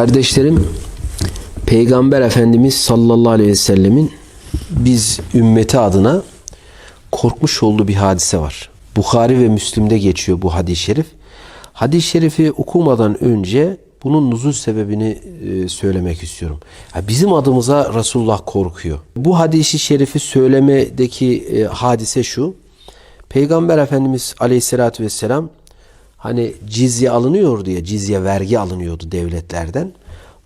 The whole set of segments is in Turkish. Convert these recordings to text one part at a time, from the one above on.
Kardeşlerim, Peygamber Efendimiz sallallahu aleyhi ve sellemin biz ümmeti adına korkmuş olduğu bir hadise var. Bukhari ve Müslim'de geçiyor bu hadis-i şerif. Hadis-i şerifi okumadan önce bunun nuzul sebebini e, söylemek istiyorum. Bizim adımıza Resulullah korkuyor. Bu hadisi şerifi söylemedeki e, hadise şu. Peygamber Efendimiz aleyhissalatü vesselam hani cizye alınıyordu ya cizye vergi alınıyordu devletlerden.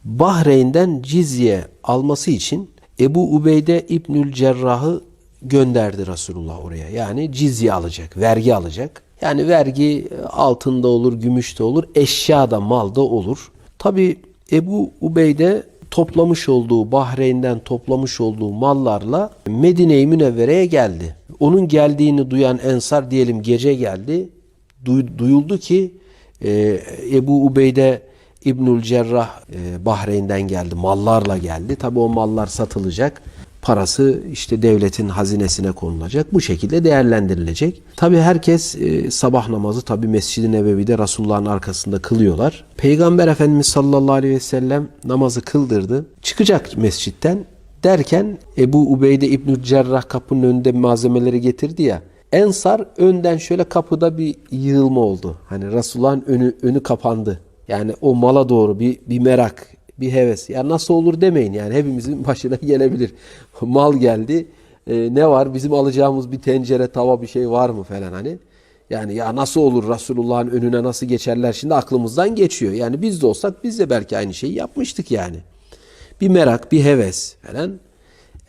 Bahreyn'den cizye alması için Ebu Ubeyde İbnül Cerrah'ı gönderdi Resulullah oraya. Yani cizye alacak, vergi alacak. Yani vergi altında olur, gümüşte olur, eşya da mal da olur. Tabi Ebu Ubeyde toplamış olduğu Bahreyn'den toplamış olduğu mallarla Medine-i Münevvere'ye geldi. Onun geldiğini duyan Ensar diyelim gece geldi. Du- duyuldu ki e, Ebu Ubeyde İbnül Cerrah e, Bahreyn'den geldi. Mallarla geldi. Tabi o mallar satılacak. Parası işte devletin hazinesine konulacak. Bu şekilde değerlendirilecek. Tabi herkes e, sabah namazı tabi Mescid-i Nebevi'de Resulullah'ın arkasında kılıyorlar. Peygamber Efendimiz sallallahu aleyhi ve sellem namazı kıldırdı. Çıkacak mescitten derken Ebu Ubeyde İbnül Cerrah kapının önünde malzemeleri getirdi ya. Ensar önden şöyle kapıda bir yığılma oldu. Hani Resulullah'ın önü, önü kapandı. Yani o mala doğru bir, bir merak, bir heves. Ya nasıl olur demeyin yani hepimizin başına gelebilir. Mal geldi. e, ne var? Bizim alacağımız bir tencere, tava bir şey var mı falan hani. Yani ya nasıl olur Resulullah'ın önüne nasıl geçerler şimdi aklımızdan geçiyor. Yani biz de olsak biz de belki aynı şeyi yapmıştık yani. Bir merak, bir heves falan.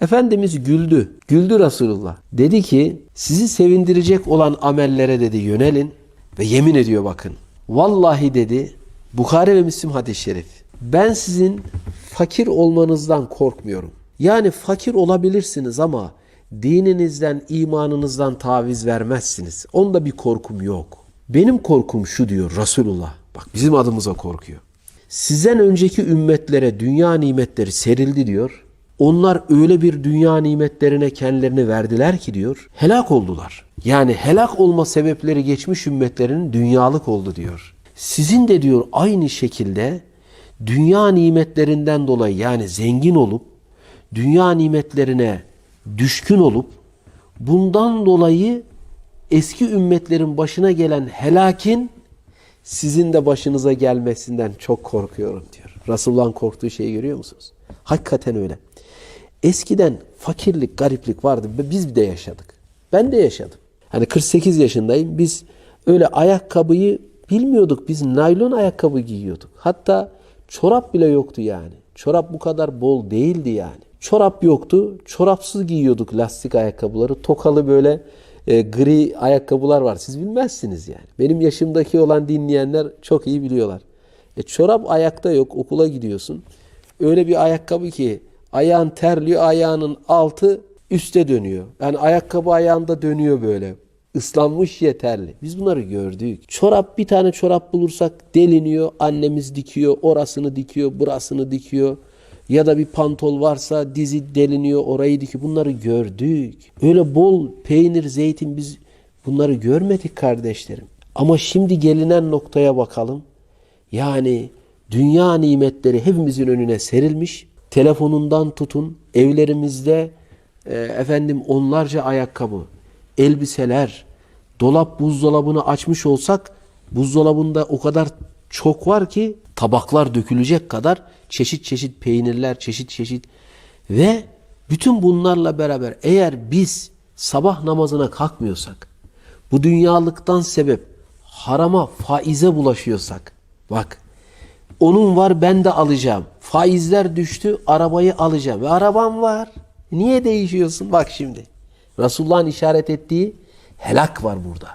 Efendimiz güldü. Güldü Resulullah. Dedi ki sizi sevindirecek olan amellere dedi yönelin. Ve yemin ediyor bakın. Vallahi dedi Bukhari ve Müslim hadis-i şerif. Ben sizin fakir olmanızdan korkmuyorum. Yani fakir olabilirsiniz ama dininizden, imanınızdan taviz vermezsiniz. Onda bir korkum yok. Benim korkum şu diyor Resulullah. Bak bizim adımıza korkuyor. Sizden önceki ümmetlere dünya nimetleri serildi diyor. Onlar öyle bir dünya nimetlerine kendilerini verdiler ki diyor, helak oldular. Yani helak olma sebepleri geçmiş ümmetlerin dünyalık oldu diyor. Sizin de diyor aynı şekilde dünya nimetlerinden dolayı yani zengin olup dünya nimetlerine düşkün olup bundan dolayı eski ümmetlerin başına gelen helakin sizin de başınıza gelmesinden çok korkuyorum diyor. Resulullah'ın korktuğu şeyi görüyor musunuz? Hakikaten öyle. Eskiden fakirlik, gariplik vardı. Biz de yaşadık. Ben de yaşadım. Hani 48 yaşındayım. Biz öyle ayakkabıyı bilmiyorduk. Biz naylon ayakkabı giyiyorduk. Hatta çorap bile yoktu yani. Çorap bu kadar bol değildi yani. Çorap yoktu. Çorapsız giyiyorduk lastik ayakkabıları. Tokalı böyle e, gri ayakkabılar var. Siz bilmezsiniz yani. Benim yaşımdaki olan dinleyenler çok iyi biliyorlar. E, çorap ayakta yok. Okula gidiyorsun. Öyle bir ayakkabı ki ayağın terliyor, ayağının altı üste dönüyor. Yani ayakkabı ayağında dönüyor böyle. Islanmış yeterli. Biz bunları gördük. Çorap bir tane çorap bulursak deliniyor. Annemiz dikiyor. Orasını dikiyor. Burasını dikiyor. Ya da bir pantol varsa dizi deliniyor. Orayı dikiyor. Bunları gördük. Öyle bol peynir, zeytin biz bunları görmedik kardeşlerim. Ama şimdi gelinen noktaya bakalım. Yani dünya nimetleri hepimizin önüne serilmiş. Telefonundan tutun evlerimizde e, efendim onlarca ayakkabı, elbiseler, dolap buzdolabını açmış olsak buzdolabında o kadar çok var ki tabaklar dökülecek kadar çeşit çeşit peynirler, çeşit çeşit ve bütün bunlarla beraber eğer biz sabah namazına kalkmıyorsak, bu dünyalıktan sebep harama, faize bulaşıyorsak, bak onun var ben de alacağım. Faizler düştü arabayı alacağım. Ve arabam var. Niye değişiyorsun? Bak şimdi. Resulullah'ın işaret ettiği helak var burada.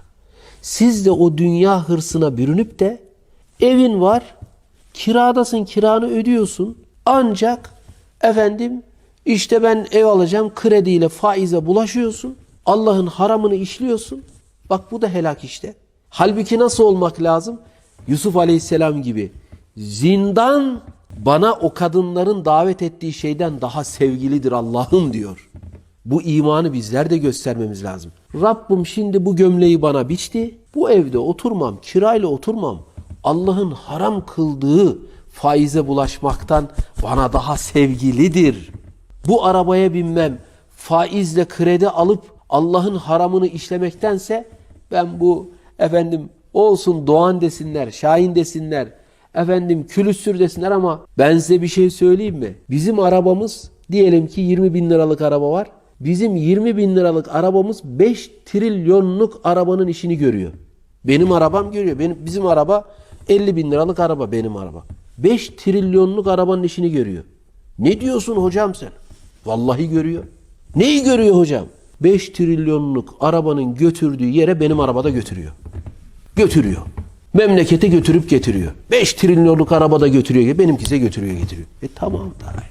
Siz de o dünya hırsına bürünüp de evin var. Kiradasın kiranı ödüyorsun. Ancak efendim işte ben ev alacağım krediyle faize bulaşıyorsun. Allah'ın haramını işliyorsun. Bak bu da helak işte. Halbuki nasıl olmak lazım? Yusuf Aleyhisselam gibi zindan bana o kadınların davet ettiği şeyden daha sevgilidir Allah'ım diyor. Bu imanı bizler de göstermemiz lazım. Rabbim şimdi bu gömleği bana biçti. Bu evde oturmam, kirayla oturmam. Allah'ın haram kıldığı faize bulaşmaktan bana daha sevgilidir. Bu arabaya binmem faizle kredi alıp Allah'ın haramını işlemektense ben bu efendim olsun Doğan desinler, Şahin desinler, efendim külüstür desinler ama ben size bir şey söyleyeyim mi? Bizim arabamız diyelim ki 20 bin liralık araba var. Bizim 20 bin liralık arabamız 5 trilyonluk arabanın işini görüyor. Benim arabam görüyor. Benim, bizim araba 50 bin liralık araba benim araba. 5 trilyonluk arabanın işini görüyor. Ne diyorsun hocam sen? Vallahi görüyor. Neyi görüyor hocam? 5 trilyonluk arabanın götürdüğü yere benim arabada götürüyor. Götürüyor. Memlekete götürüp getiriyor. 5 trilyonluk arabada götürüyor. Benimkise götürüyor getiriyor. E tamam da.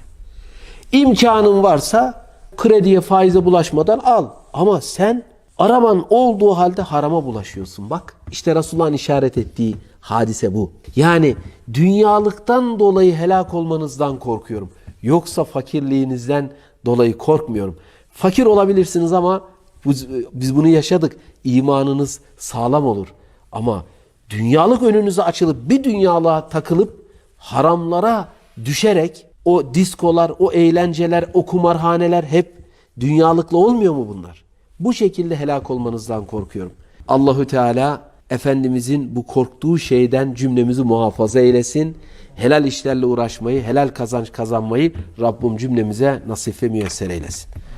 İmkanın varsa krediye faize bulaşmadan al. Ama sen araban olduğu halde harama bulaşıyorsun. Bak işte Resulullah'ın işaret ettiği hadise bu. Yani dünyalıktan dolayı helak olmanızdan korkuyorum. Yoksa fakirliğinizden dolayı korkmuyorum. Fakir olabilirsiniz ama biz, bunu yaşadık. İmanınız sağlam olur. Ama dünyalık önünüze açılıp bir dünyalığa takılıp haramlara düşerek o diskolar, o eğlenceler, o kumarhaneler hep dünyalıkla olmuyor mu bunlar? Bu şekilde helak olmanızdan korkuyorum. Allahü Teala Efendimizin bu korktuğu şeyden cümlemizi muhafaza eylesin. Helal işlerle uğraşmayı, helal kazanç kazanmayı Rabbim cümlemize nasip ve müyesser eylesin.